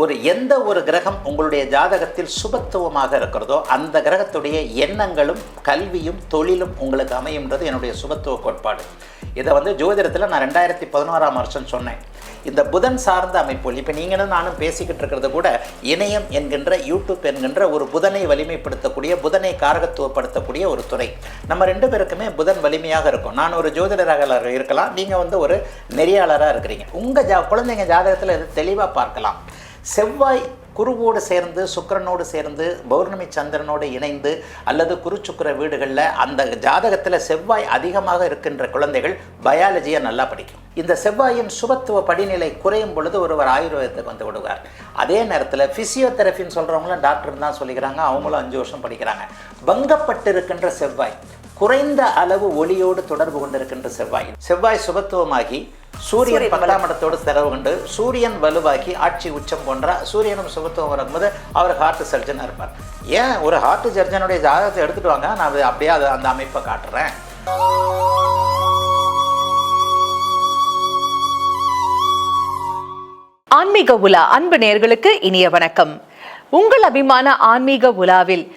ஒரு எந்த ஒரு கிரகம் உங்களுடைய ஜாதகத்தில் சுபத்துவமாக இருக்கிறதோ அந்த கிரகத்துடைய எண்ணங்களும் கல்வியும் தொழிலும் உங்களுக்கு அமையும்ன்றது என்னுடைய சுபத்துவ கோட்பாடு. இதை வந்து ஜோதிடத்தில் நான் ரெண்டாயிரத்தி பதினோராம் வருஷம் சொன்னேன். இந்த புதன் சார்ந்த அமைப்புகள் இப்போ நீங்களும் நானும் பேசிக்கிட்டு இருக்கிறது கூட இணையம் என்கின்ற யூடியூப் என்கின்ற ஒரு புதனை வலிமைப்படுத்தக்கூடிய புதனை காரகத்துவப்படுத்தக்கூடிய ஒரு துறை. நம்ம ரெண்டு பேருக்குமே புதன் வலிமையாக இருக்கும். நான் ஒரு ஜோதிடராக இருக்கலாம். நீங்கள் வந்து ஒரு நெறியாளராக இருக்கிறீங்க. உங்கள் ஜா குழந்தைங்க ஜாதகத்தில் இது தெளிவாக பார்க்கலாம். செவ்வாய் குருவோடு சேர்ந்து சுக்கிரனோடு சேர்ந்து பௌர்ணமி சந்திரனோடு இணைந்து அல்லது குரு சுக்கிர வீடுகளில் அந்த ஜாதகத்தில் செவ்வாய் அதிகமாக இருக்கின்ற குழந்தைகள் பயாலஜியை நல்லா படிக்கும். இந்த செவ்வாயின் சுபத்துவ படிநிலை குறையும் பொழுது ஒருவர் ஆயுர்வேதத்துக்கு வந்து விடுவார். அதே நேரத்தில் ஃபிசியோதெரபின்னு சொல்கிறவங்களும் டாக்டர் தான் சொல்லிக்கிறாங்க. அவங்களும் அஞ்சு வருஷம் படிக்கிறாங்க. பங்கப்பட்டு இருக்கின்ற செவ்வாய் குறைந்த அளவு ஒளியோடு தொடர்பு கொண்டிருக்கின்ற செவ்வாய். செவ்வாய் சுபத்துவமாகி சூரியன் பத்தாம் இடத்தோடு செலவு கொண்டு சூரியன் வலுவாக்கி ஆட்சி உச்சம் போன்ற சூரியனும் சுபத்துவம் வரும்போது அவர் ஹார்ட் சர்ஜனாக இருப்பார். ஏன்? ஒரு ஹார்ட் சர்ஜனுடைய ஜாதகத்தை எடுத்துட்டு வாங்க. நான் அது அப்படியே அதை அந்த அமைப்பை காட்டுறேன். ஆன்மீக உலா அன்பு நேர்களுக்கு இனிய வணக்கம். உங்கள் அபிமான ஆன்மீக உலாவில்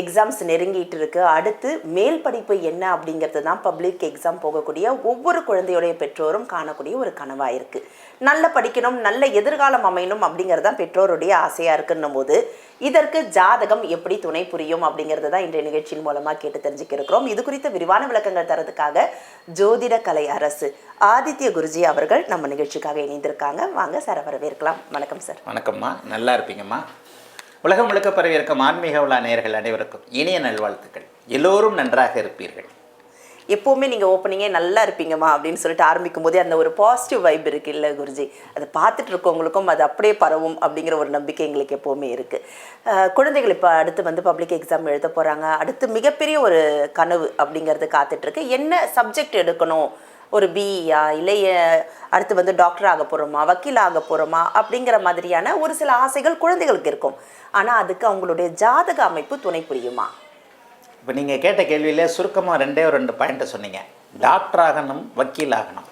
எக்ஸாம்ஸ் நெருங்கிட்டு இருக்கு அடுத்து மேல் படிப்பு என்ன அப்படிங்கிறது தான் பப்ளிக் எக்ஸாம் போகக்கூடிய ஒவ்வொரு குழந்தையுடைய பெற்றோரும் காணக்கூடிய ஒரு கனவாக இருக்குது நல்ல படிக்கணும் நல்ல எதிர்காலம் அமையணும் அப்படிங்கிறது தான் பெற்றோருடைய ஆசையாக இருக்குன்னும் போது இதற்கு ஜாதகம் எப்படி துணை புரியும் அப்படிங்கிறது தான் இன்றைய நிகழ்ச்சியின் மூலமாக கேட்டு தெரிஞ்சுக்க இருக்கிறோம் இது குறித்த விரிவான விளக்கங்கள் தரதுக்காக ஜோதிட கலை அரசு ஆதித்ய குருஜி அவர்கள் நம்ம நிகழ்ச்சிக்காக இணைந்திருக்காங்க. வாங்க சார் வரவேற்கலாம். வணக்கம் சார். வணக்கம்மா. நல்லா இருப்பீங்கம்மா. உலகம் முழுக்க பரவி இருக்கும் ஆன்மீக உள்ள நேயர்கள் அனைவருக்கும் இனிய நல்வாழ்த்துக்கள். எல்லோரும் நன்றாக இருப்பீர்கள். எப்போவுமே நீங்கள் ஓப்பனிங்கே நல்லா இருப்பீங்கம்மா அப்படின்னு சொல்லிட்டு ஆரம்பிக்கும் போதே அந்த ஒரு பாசிட்டிவ் வைப் இருக்கு இல்லை குருஜி? அதை பார்த்துட்டு இருக்கவங்களுக்கும் அது அப்படியே பரவும் அப்படிங்கிற ஒரு நம்பிக்கை எங்களுக்கு எப்போவுமே இருக்குது குழந்தைகள் இப்போ அடுத்து வந்து பப்ளிக் எக்ஸாம் எழுத போகிறாங்க அடுத்து மிகப்பெரிய ஒரு கனவு அப்படிங்கிறது காத்துட்ருக்கு என்ன சப்ஜெக்ட் எடுக்கணும்? ஒரு பிஇயா இல்லை அடுத்து வந்து டாக்டர் ஆக போகிறோமா வக்கீல் ஆக போகிறோமா அப்படிங்கிற மாதிரியான ஒரு சில ஆசைகள் குழந்தைகளுக்கு இருக்கும். ஆனால் அதுக்கு அவங்களுடைய ஜாதக அமைப்பு துணை புரியுமா? இப்போ நீங்கள் கேட்ட கேள்வியில் சுருக்கமாக ரெண்டே ஒரு ரெண்டு பாயிண்ட்டை சொன்னீங்க. டாக்டர் ஆகணும் வக்கீல் ஆகணும்.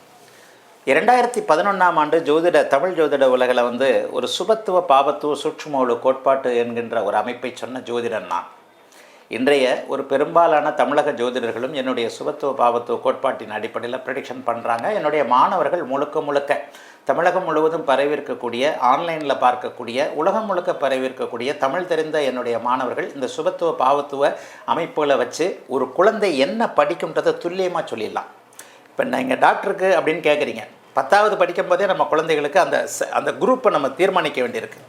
இரண்டாயிரத்தி பதினொன்றாம் ஆண்டு ஜோதிட தமிழ் ஜோதிட உலகில் வந்து ஒரு சுபத்துவ பாபத்துவ சூட்சுமோடு கோட்பாட்டு என்கின்ற ஒரு அமைப்பை சொன்ன ஜோதிடன் நான். இன்றைய ஒரு பெரும்பாலான தமிழக ஜோதிடர்களும் என்னுடைய சுபத்துவ பாவத்துவ கோட்பாட்டின் அடிப்படையில் ப்ரெடிக்ஷன் பண்ணுறாங்க என்னுடைய மாணவர்கள் முழுக்க முழுக்க தமிழகம் முழுவதும் பரவியிருக்கக்கூடிய ஆன்லைனில் பார்க்கக்கூடிய உலகம் முழுக்க பரவியிருக்கக்கூடிய தமிழ் தெரிந்த என்னுடைய மாணவர்கள் இந்த சுபத்துவ பாவத்துவ அமைப்புகளை வச்சு ஒரு குழந்தை என்ன படிக்கும்ன்றதை துல்லியமாக சொல்லிடலாம். இப்போ நீங்கள் டாக்டருக்கு அப்படின்னு கேட்குறீங்க பத்தாவது படிக்கும் போதே நம்ம குழந்தைகளுக்கு அந்த ச- அந்த குரூப்பை நம்ம தீர்மானிக்க வேண்டியிருக்கு.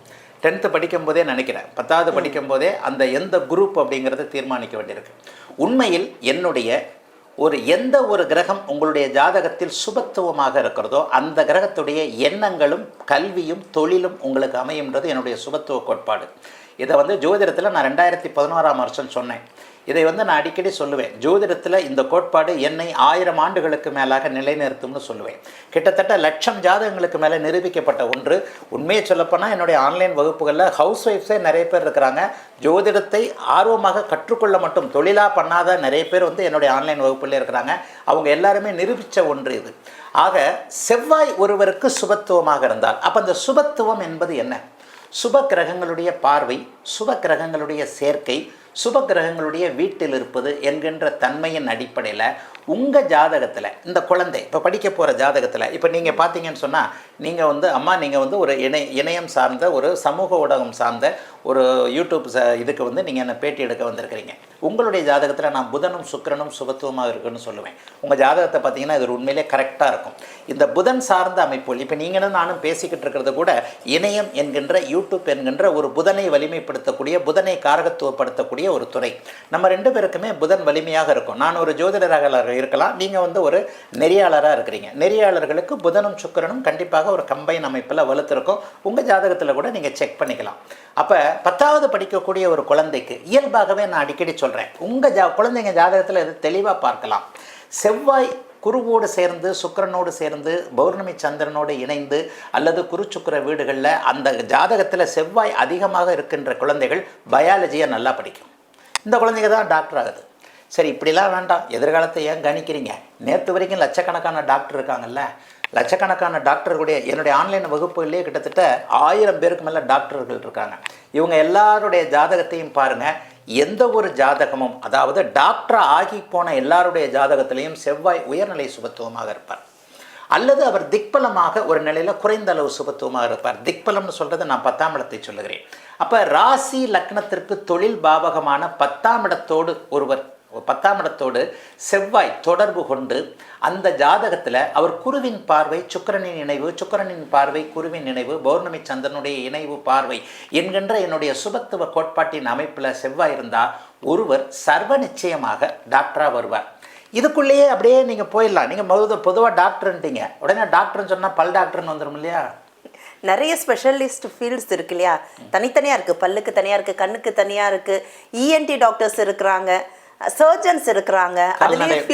டென்த்து படிக்கும்போதே நினைக்கிறேன். பத்தாவது படிக்கும்போதே அந்த எந்த குரூப் அப்படிங்கிறத தீர்மானிக்க வேண்டியிருக்கு. உண்மையில் என்னுடைய ஒரு எந்த ஒரு கிரகம் உங்களுடைய ஜாதகத்தில் சுபத்துவமாக இருக்கிறதோ அந்த கிரகத்துடைய எண்ணங்களும் கல்வியும் தொழிலும் உங்களுக்கு அமையும்ன்றது என்னுடைய சுபத்துவ கோட்பாடு. இதை வந்து ஜோதிடத்தில் நான் ரெண்டாயிரத்தி பதினோராம் வருஷம் சொன்னேன். இதை வந்து நான் அடிக்கடி சொல்லுவேன். ஜோதிடத்தில் இந்த கோட்பாடு என்னை ஆயிரம் ஆண்டுகளுக்கு மேலாக நிலைநிறுத்தும்னு சொல்லுவேன். கிட்டத்தட்ட லட்சம் ஜாதகங்களுக்கு மேலே நிரூபிக்கப்பட்ட ஒன்று. உண்மையை சொல்லப்போனால் என்னுடைய ஆன்லைன் வகுப்புகளில் ஹவுஸ் ஒய்ஃப்ஸே நிறைய பேர் இருக்கிறாங்க. ஜோதிடத்தை ஆர்வமாக கற்றுக்கொள்ள மட்டும் தொழிலாக பண்ணாத நிறைய பேர் வந்து என்னுடைய ஆன்லைன் வகுப்பில் இருக்கிறாங்க. அவங்க எல்லாருமே நிரூபித்த ஒன்று இது. ஆக செவ்வாய் ஒருவருக்கு சுபத்துவமாக இருந்தால் அப்போ அந்த சுபத்துவம் என்பது என்ன? சுப கிரகங்களுடைய பார்வை சுப கிரகங்களுடைய சேர்க்கை சுப கிரகங்களுடைய வீட்டில் இருப்பது என்கின்ற தன்மையின் அடிப்படையில் உங்கள் ஜாதகத்தில் இந்த குழந்தை இப்போ படிக்க போகிற ஜாதகத்தில் இப்போ நீங்கள் பார்த்தீங்கன்னு சொன்னால் நீங்கள் வந்து அம்மா நீங்கள் வந்து ஒரு இணை இணையம் சார்ந்த ஒரு சமூக ஊடகம் சார்ந்த ஒரு யூடியூப் இதுக்கு வந்து நீங்கள் என்ன பேட்டி எடுக்க வந்திருக்கிறீங்க. உங்களுடைய ஜாதகத்தில் நான் புதனும் சுக்கிரனும் சுபத்துவமாக இருக்குன்னு சொல்லுவேன். உங்கள் ஜாதகத்தை பார்த்தீங்கன்னா இது உண்மையிலே கரெக்டாக இருக்கும். இந்த புதன் சார்ந்த அமைப்புகள் இப்போ நீங்களும் நானும் பேசிக்கிட்டு இருக்கிறது கூட இணையம் என்கின்ற யூடியூப் என்கின்ற ஒரு புதனை வலிமைப்படுத்தக்கூடிய புதனை காரகத்துவப்படுத்தக்கூடிய ஒரு துறை. நம்ம ரெண்டு பேருக்குமே புதன் வலிமையாக இருக்கும். நான் ஒரு ஜோதிடராக இருக்கலாம் நீங்கள் வந்து ஒரு நெறியாளராக இருக்கிறீங்க. நெறியாளர்களுக்கு புதனும் சுக்கரனும் கண்டிப்பாக ஒரு கம்பைன் அமைப்பில் வலுத்திருக்கும் உங்கள் ஜாதகத்தில் கூட நீங்கள் செக் பண்ணிக்கலாம். அப்போ பத்தாவது படிக்கக்கூடிய ஒரு குழந்தைக்கு இயல்பாகவே நான் அடிக்கடி சொல்கிறேன் உங்கள் ஜா குழந்தைங்க ஜாதகத்தில் இது தெளிவாக பார்க்கலாம். செவ்வாய் குருவோடு சேர்ந்து சுக்கிரனோடு சேர்ந்து பௌர்ணமி சந்திரனோடு இணைந்து அல்லது குரு சுக்கிர வீடுகளில் அந்த ஜாதகத்தில் செவ்வாய் அதிகமாக இருக்கின்ற குழந்தைகள் பயாலஜியை நல்லா படிக்கும். இந்த குழந்தைங்க தான் டாக்டர் ஆகுது. சரி இப்படிலாம் வேண்டாம். எதிர்காலத்தை ஏன் கணிக்கிறீங்க? நேற்று வரைக்கும் லட்சக்கணக்கான டாக்டர் இருக்காங்கல்ல. லட்சக்கணக்கான டாக்டர்களுடைய என்னுடைய ஆன்லைன் வகுப்புகள்லேயே கிட்டத்தட்ட ஆயிரம் பேருக்கு மேலே டாக்டர்கள் இருக்காங்க. இவங்க எல்லாருடைய ஜாதகத்தையும் பாருங்கள் எந்த ஒரு ஜாதகமும் அதாவது டாக்டராக ஆகி போன எல்லாருடைய ஜாதகத்திலையும் செவ்வாய் உயர்நிலை சுபத்துவமாக இருப்பார். அல்லது அவர் திக்பலமாக ஒரு நிலையில் குறைந்த அளவு சுபத்துவமாக இருப்பார். திக்பலம்னு சொல்கிறது நான் பத்தாம் இடத்தை சொல்லுகிறேன். அப்போ ராசி லக்னத்திற்கு தொழில் பாவகமான பத்தாம் இடத்தோடு ஒருவர் பத்தாம் இடத்தோடு செவ்வாய் தொடர்பு கொண்டு அந்த ஜாதகத்தில் அவர் குருவின் பார்வை சுக்கிரனின் இணைவு சுக்கிரனின் பார்வை குருவின் இணைவு பௌர்ணமி சந்திரனுடைய இணைவு பார்வை என்கின்ற என்னுடைய சுபத்துவ கோட்பாட்டின் அமைப்பில் செவ்வாய் இருந்தால் ஒருவர் சர்வ நிச்சயமாக டாக்டராக வருவார். இதுக்குள்ளேயே அப்படியே நீங்கள் போயிடலாம். நீங்கள் பொது பொதுவாக டாக்டர்ன்ட்டீங்க உடனே டாக்டர்னு சொன்னால் பல் டாக்டர்னு வந்துடும் இல்லையா? நிறைய ஸ்பெஷலிஸ்ட் ஃபீல்ட்ஸ் இருக்கு இல்லையா? தனித்தனியாக இருக்குது பல்லுக்கு தனியாக இருக்குது கண்ணுக்கு தனியாக இருக்குது இஎன்டி டாக்டர்ஸ் இருக்கிறாங்க. சர்ஜன்ஸ் இருக்கிறாங்க. அதுலயே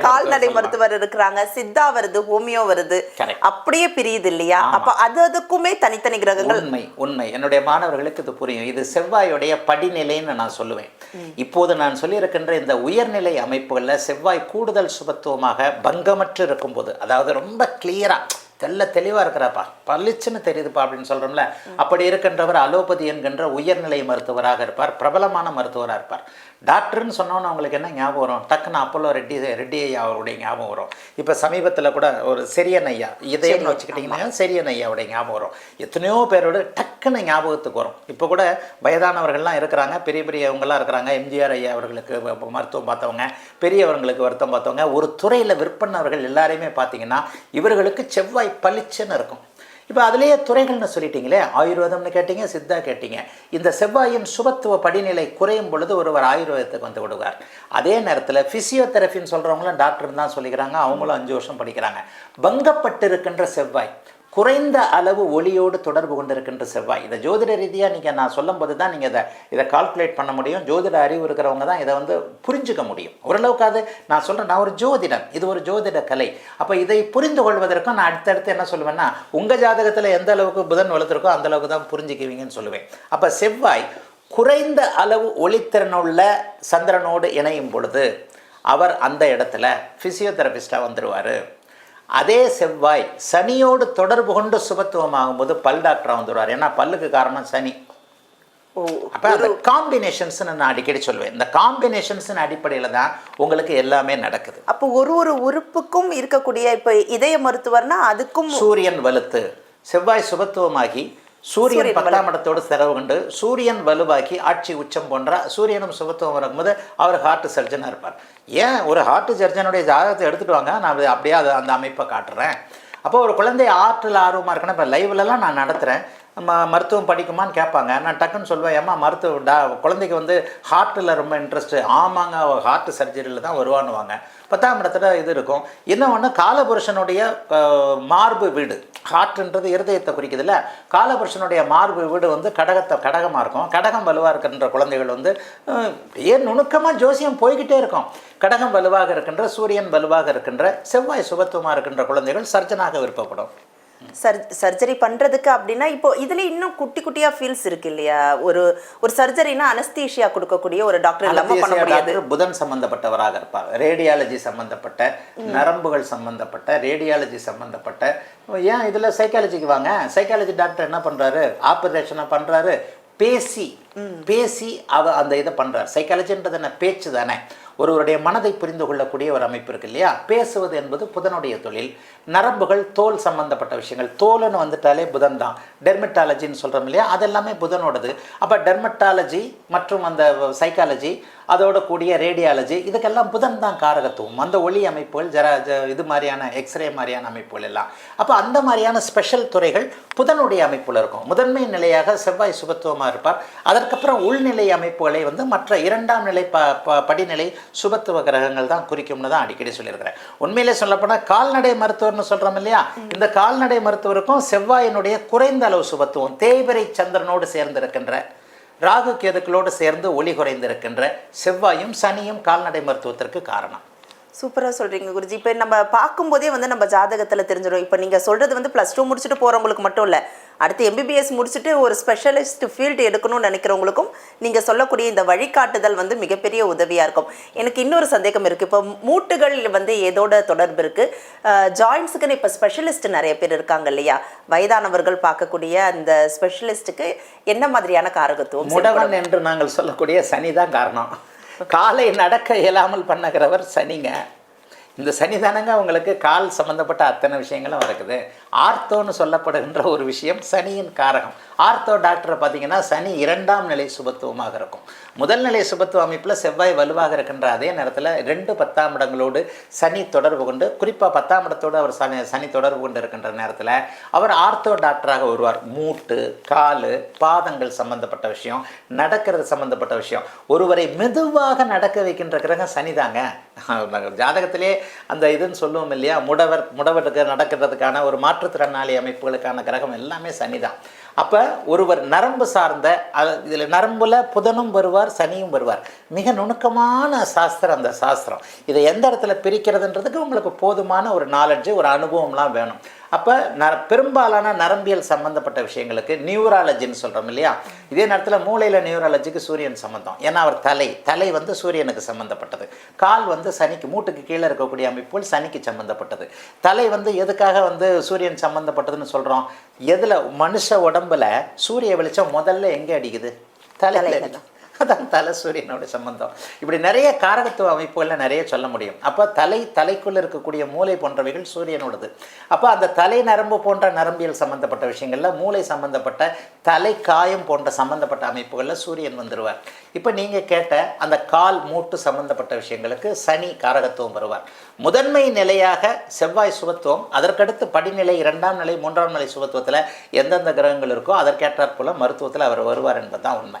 கால்நடை- மருத்துவர் இருக்கிறாங்க. சித்தா வருது ஹோமியோ வருது. அப்படியே பிரியுது இல்லையா? அப்ப அது அதுக்குமே தனித்தனி கிரகங்கள் உண்மை உண்மை. என்னுடைய மாணவர்களுக்கு இது புரியும். இது செவ்வாயுடைய படிநிலைன்னு நான் சொல்லுவேன். இப்போது நான் சொல்லியிருக்கின்ற இந்த உயர்நிலை அமைப்புகளில் செவ்வாய் கூடுதல் சுபத்துவமாக பங்கமற்று இருக்கும்போது அதாவது ரொம்ப கிளியராக தெல்ல தெளிவாக இருக்கிறாப்பா. பளிச்சுன்னு தெரியுதுப்பா அப்படின்னு சொல்கிறோம்ல அப்படி இருக்கின்றவர் அலோபதி என்கின்ற உயர்நிலை மருத்துவராக இருப்பார். பிரபலமான மருத்துவராக இருப்பார். டாக்டர்னு சொன்னோன்னு அவங்களுக்கு என்ன ஞாபகம் வரும்? டக்குன்னு அப்போலோ ரெட்டி ரெட்டி ஐயா அவருடைய ஞாபகம் வரும். இப்போ சமீபத்தில் கூட ஒரு செரியன் ஐயா இதயம்னு வச்சுக்கிட்டிங்கன்னா செரியன் ஐயாவுடைய ஞாபகம் வரும். எத்தனையோ பேரோட டக்குன்னு ஞாபகத்துக்கு வரும். இப்போ கூட வயதானவர்கள்லாம் இருக்கிறாங்க பெரிய பெரியவங்களாம் இருக்கிறாங்க எம்ஜிஆர் ஐயா அவர்களுக்கு மருத்துவம் பார்த்தவங்க பெரியவர்களுக்கு வருத்தம் பார்த்தவங்க. ஒரு துறையில் விற்பனவர்கள் எல்லாரையுமே பார்த்தீங்கன்னா இவர்களுக்கு செவ்வாய் பளிச்சுன்னு இருக்கும். இப்போ அதுலேயே துறைகள்னு சொல்லிட்டீங்களே ஆயுர்வேதம்னு கேட்டீங்க சித்தா கேட்டீங்க. இந்த செவ்வாயின் சுபத்துவ படிநிலை குறையும் பொழுது ஒருவர் ஆயுர்வேதத்துக்கு வந்து விடுவார். அதே நேரத்தில் ஃபிசியோதெரபின்னு சொல்கிறவங்களும் டாக்டர் தான் சொல்லிக்கிறாங்க அவங்களும் அஞ்சு வருஷம் படிக்கிறாங்க. பங்கப்பட்டிருக்கின்ற செவ்வாய் குறைந்த அளவு ஒளியோடு தொடர்பு கொண்டிருக்கின்ற செவ்வாய். இதை ஜோதிட ரீதியாக நீங்கள் நான் சொல்லும்போது தான் நீங்கள் இதை இதை கால்குலேட் பண்ண முடியும். ஜோதிட அறிவு இருக்கிறவங்க தான் இதை வந்து புரிஞ்சுக்க முடியும். ஓரளவுக்காவது நான் சொல்கிறேன் நான் ஒரு ஜோதிடம் இது ஒரு ஜோதிட கலை. அப்போ இதை புரிந்து கொள்வதற்கும் நான் அடுத்தடுத்து என்ன சொல்லுவேன்னா உங்கள் ஜாதகத்தில் எந்த அளவுக்கு புதன் வளர்த்துருக்கோ அந்த அளவுக்கு தான் புரிஞ்சுக்குவீங்கன்னு சொல்லுவேன். அப்போ செவ்வாய் குறைந்த அளவு ஒளித்திறனுள்ள சந்திரனோடு இணையும் பொழுது அவர் அந்த இடத்துல ஃபிசியோதெரபிஸ்டாக வந்துடுவார் அதே செவ்வாய் சனியோடு தொடர்பு கொண்டு சுபத்துவம் ஆகும்போது பல் டாக்டராக வந்துடுவார் ஏன்னா பல்லுக்கு காரணம் சனி. அப்போ அந்த காம்பினேஷன்ஸ் நான் அடிக்கடி சொல்லுவேன் இந்த காம்பினேஷன்ஸின் அடிப்படையில் தான் உங்களுக்கு எல்லாமே நடக்குது. அப்போ ஒரு ஒரு உறுப்புக்கும் இருக்கக்கூடிய இப்போ இதய மருத்துவர்னா அதுக்கும் சூரியன் வலுத்து. செவ்வாய் சுபத்துவமாகி சூரியன் பத்தாம் இடத்தோடு செலவு கொண்டு சூரியன் வலுவாக்கி ஆட்சி உச்சம் போன்ற சூரியனும் சுபத்துவம் வரும்போது அவர் ஹார்ட் சர்ஜனாக இருப்பார். ஏன் ஒரு ஹார்ட் சர்ஜனுடைய ஜாதகத்தை எடுத்துட்டு வாங்க? நான் அது அப்படியே அது அந்த அமைப்பை காட்டுறேன். அப்போ ஒரு குழந்தை ஆற்றில் ஆர்வமாக இருக்குன்னா இப்போ லைவ்லலாம் நான் நடத்துகிறேன் ம மருத்துவம் படிக்குமான்னு கேட்பாங்க. நான் டக்குன்னு சொல்லுவேன் ஏம்மா மருத்துவ டா குழந்தைக்கு வந்து ஹார்ட்டில் ரொம்ப இன்ட்ரெஸ்ட்டு ஆமாங்க அவள் ஹார்ட் சர்ஜரியில் தான் வருவான்னுவாங்க. பத்தாம் இடத்துல இது இருக்கும். என்ன ஒன்று காலபுருஷனுடைய மார்பு வீடு. ஹார்ட்ன்றது இருதயத்தை குறிக்குதுல்ல. காலபுருஷனுடைய மார்பு வீடு வந்து கடகத்தை கடகமாக இருக்கும். கடகம் வலுவாக இருக்கின்ற குழந்தைகள் வந்து ஏன் நுணுக்கமாக ஜோசியம் போய்கிட்டே இருக்கும். கடகம் வலுவாக இருக்கின்ற சூரியன் வலுவாக இருக்கின்ற செவ்வாய் சுபத்துவமாக இருக்கின்ற குழந்தைகள் சர்ஜனாக விருப்பப்படும். சர் சர்ஜரி பண்றதுக்கு அப்படின்னா இப்போ இதுல இன்னும் குட்டி குட்டியா ஃபீல்ஸ் இருக்கு இல்லையா? ஒரு ஒரு சர்ஜரினா அனஸ்தீஷியா கொடுக்கக்கூடிய ஒரு டாக்டர் இல்லாம பண்ண முடியாது. புதன் சம்பந்தப்பட்டவராக இருப்பார். ரேடியாலஜி சம்பந்தப்பட்ட நரம்புகள் சம்பந்தப்பட்ட ரேடியாலஜி சம்பந்தப்பட்ட. ஏன் இதில் சைக்காலஜிக்கு வாங்க? சைக்காலஜி டாக்டர் என்ன பண்ணுறாரு ஆப்ரேஷனை பண்ணுறாரு பேசி பேசி அவ அந்த இதை பண்ணுறாரு சைக்காலஜின்றது என்ன? பேச்சு தானே. ஒருவருடைய மனதை புரிந்து கொள்ளக்கூடிய ஒரு அமைப்பு இருக்கு இல்லையா? பேசுவது என்பது புதனுடைய தொழில். நரம்புகள் தோல் சம்பந்தப்பட்ட விஷயங்கள். தோலுன்னு வந்துட்டாலே புதன் தான் டெர்மட்டாலஜின்னு சொல்கிறோம் இல்லையா? அதெல்லாமே புதனோடது. அப்போ டெர்மட்டாலஜி மற்றும் அந்த சைக்காலஜி அதோட கூடிய ரேடியாலஜி இதுக்கெல்லாம் புதன் தான் காரகத்துவம். அந்த ஒளி அமைப்புகள் ஜர இது மாதிரியான எக்ஸ்ரே மாதிரியான அமைப்புகள் எல்லாம். அப்போ அந்த மாதிரியான ஸ்பெஷல் துறைகள் புதனுடைய அமைப்புல இருக்கும். முதன்மை நிலையாக செவ்வாய் சுபத்துவமாக இருப்பார். அதற்கப்புறம் உள்நிலை அமைப்புகளை வந்து மற்ற இரண்டாம் நிலை ப- படிநிலை சுபத்துவ கிரகங்கள் தான் குறிக்கும்னு தான் அடிக்கடி சொல்லியிருக்கிறேன். உண்மையிலே சொல்லப்போனால் கால்நடை மருத்துவர்னு சொல்கிறோம் இல்லையா? இந்த கால்நடை மருத்துவருக்கும் செவ்வாயினுடைய குறைந்த அளவு சுபத்துவம் தேய்பிரை சந்திரனோடு சேர்ந்திருக்கின்ற ராகு கேதுக்களோடு சேர்ந்து ஒளி குறைந்திருக்கின்ற செவ்வாயும் சனியும் கால்நடை மருத்துவத்திற்கு காரணம். சூப்பராக சொல்கிறீங்க குருஜி. இப்போ நம்ம பார்க்கும்போதே வந்து நம்ம ஜாதகத்தில் தெரிஞ்சிடும். இப்போ நீங்கள் சொல்கிறது வந்து ப்ளஸ் டூ முடிச்சுட்டு போகிறவங்களுக்கு மட்டும் இல்லை. அடுத்து எம்பிபிஎஸ் முடிச்சுட்டு ஒரு ஸ்பெஷலிஸ்ட் ஃபீல்டு எடுக்கணும்னு நினைக்கிறவங்களுக்கும் நீங்கள் சொல்லக்கூடிய இந்த வழிகாட்டுதல் வந்து மிகப்பெரிய உதவியாக இருக்கும். எனக்கு இன்னொரு சந்தேகம் இருக்குது இப்போ மூட்டுகள் வந்து ஏதோட தொடர்பு இருக்குது ஜாயின்ஸுக்குன்னு இப்போ ஸ்பெஷலிஸ்ட் நிறைய பேர் இருக்காங்க இல்லையா? வயதானவர்கள் பார்க்கக்கூடிய அந்த ஸ்பெஷலிஸ்ட்டுக்கு என்ன மாதிரியான காரகத்துவம் முடவன் என்று நாங்கள் சொல்லக்கூடிய சனி தான் காரணம். காலை நடக்க இயலாமல் பண்ணுகிறவர் சனிங்க. இந்த சனி தானங்க உங்களுக்கு கால் சம்மந்தப்பட்ட அத்தனை விஷயங்களும் இருக்குது ஆர்த்தோன்னு சொல்லப்படுகின்ற ஒரு விஷயம் சனியின் காரகம். ஆர்த்தோ டாக்டரை பார்த்தீங்கன்னா சனி இரண்டாம் நிலை சுபத்துவமாக இருக்கும். முதல் நிலை சுபத்துவ அமைப்பில் செவ்வாய் வலுவாக இருக்கின்ற அதே நேரத்தில் ரெண்டு பத்தாம் இடங்களோடு சனி தொடர்பு கொண்டு குறிப்பாக பத்தாம் இடத்தோடு அவர் சனி சனி தொடர்பு கொண்டு இருக்கின்ற நேரத்தில் அவர் ஆர்த்தோ டாக்டராக வருவார். மூட்டு கால் பாதங்கள் சம்பந்தப்பட்ட விஷயம் நடக்கிறது சம்பந்தப்பட்ட விஷயம். ஒருவரை மெதுவாக நடக்க வைக்கின்ற கிரகம் சனிதாங்க. ஜாதகத்திலே அந்த இதுன்னு சொல்லுவோம் இல்லையா? முடவர் முடவருக்கு நடக்கிறதுக்கான ஒரு மாற்று மாற்றுத்திறனாளி அமைப்புகளுக்கான கிரகம் எல்லாமே சனிதான். அப்போ ஒருவர் நரம்பு சார்ந்த இதில் நரம்பில் புதனும் வருவார் சனியும் வருவார். மிக நுணுக்கமான சாஸ்திரம் அந்த சாஸ்திரம். இதை எந்த இடத்துல பிரிக்கிறதுன்றதுக்கு உங்களுக்கு போதுமான ஒரு நாலெட்ஜு ஒரு அனுபவம்லாம் வேணும். அப்போ ந பெரும்பாலான நரம்பியல் சம்மந்தப்பட்ட விஷயங்களுக்கு நியூராலஜின்னு சொல்கிறோம் இல்லையா? இதே நேரத்தில் மூளையில் நியூராலஜிக்கு சூரியன் சம்மந்தம் ஏன்னா அவர் தலை. தலை வந்து சூரியனுக்கு சம்மந்தப்பட்டது கால் வந்து சனிக்கு மூட்டுக்கு கீழே இருக்கக்கூடிய அமைப்புகள் சனிக்கு சம்மந்தப்பட்டது தலை வந்து எதுக்காக வந்து சூரியன் சம்மந்தப்பட்டதுன்னு சொல்கிறோம் எதில் மனுஷ உடம்புல சூரிய வெளிச்சம் முதல்ல எங்கே அடிக்குது? தலையில். அதான் தலை சூரியனோட சம்பந்தம். இப்படி நிறைய காரகத்துவ அமைப்புகளில் நிறைய சொல்ல முடியும். அப்போ தலை தலைக்குள்ளே இருக்கக்கூடிய மூளை போன்றவைகள் சூரியனோடது. அப்போ அந்த தலை நரம்பு போன்ற நரம்பியல் சம்பந்தப்பட்ட விஷயங்களில் மூளை சம்பந்தப்பட்ட தலை காயம் போன்ற சம்பந்தப்பட்ட அமைப்புகளில் சூரியன் வந்துடுவார் இப்போ நீங்கள் கேட்ட அந்த கால் மூட்டு சம்பந்தப்பட்ட விஷயங்களுக்கு சனி காரகத்துவம் வருவார். முதன்மை நிலையாக செவ்வாய் சுபத்துவம் அதற்கடுத்து படிநிலை இரண்டாம் நிலை மூன்றாம் நிலை சுபத்துவத்தில் எந்தெந்த கிரகங்கள் இருக்கோ அதற்கேற்றாற் போல மருத்துவத்தில் அவர் வருவார் என்பதுதான் உண்மை.